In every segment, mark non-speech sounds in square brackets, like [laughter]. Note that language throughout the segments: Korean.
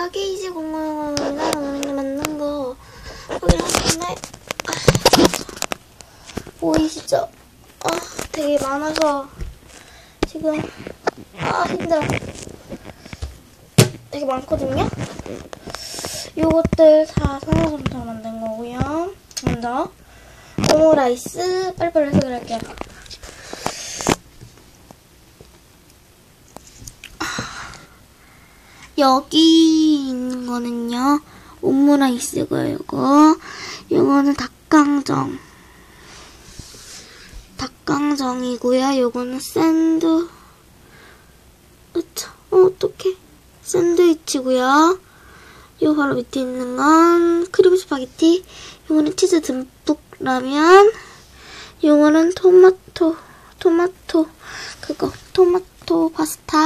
제가 케이지 공원을 만든 거 여기 하는데 보이시죠? 아 되게 많아서 지금 아 힘들어 되게 많거든요? 요것들 다 성형솜처럼 만든 거고요 먼저 오므라이스 빨리빨리 해석을 할게요 여기 있는 거는요. 오므라이스고요 이거. 이거는 닭강정. 닭강정이고요. 요거는 샌드 으차 어, 어떡해. 샌드위치고요. 요 바로 밑에 있는 건 크림 스파게티. 요거는 치즈 듬뿍 라면 요거는 토마토 토마토 그거 토마토 파스타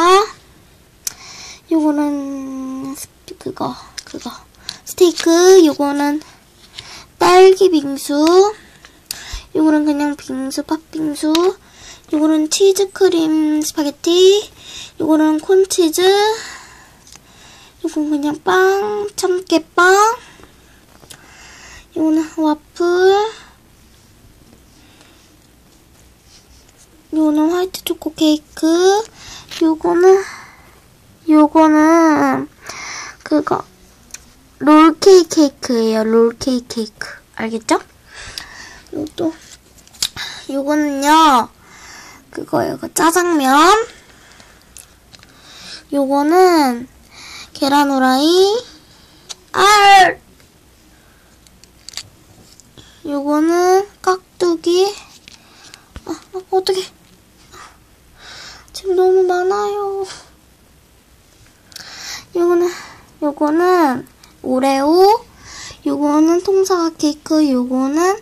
요거는 스- 그거 그거. 스테이크 요거는 딸기 빙수 요거는 그냥 빙수 팥빙수 요거는 치즈크림 스파게티 요거는 콘치즈 요건 그냥 빵 참깨빵 요거는 와플 요거는 화이트 초코 케이크 요거는 요거는 그거 롤케이크 케이크예요. 롤케이크 케이크. 알겠죠? 요또 요거는요. 그거예요. 그 짜장면. 요거는 계란 후라이. 알. 요거는 깍두기. 아, 아 어떡해. 지금 너무 많아요. 요거는 요거는 오레오 요거는 통사과 케이크 요거는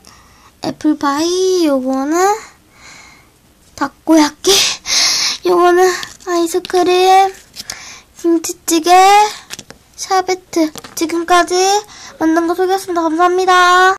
애플파이 요거는 다코야끼 [laughs] 요거는 아이스크림 김치찌개 샤베트. 지금까지 만든 거 소개했습니다. 감사합니다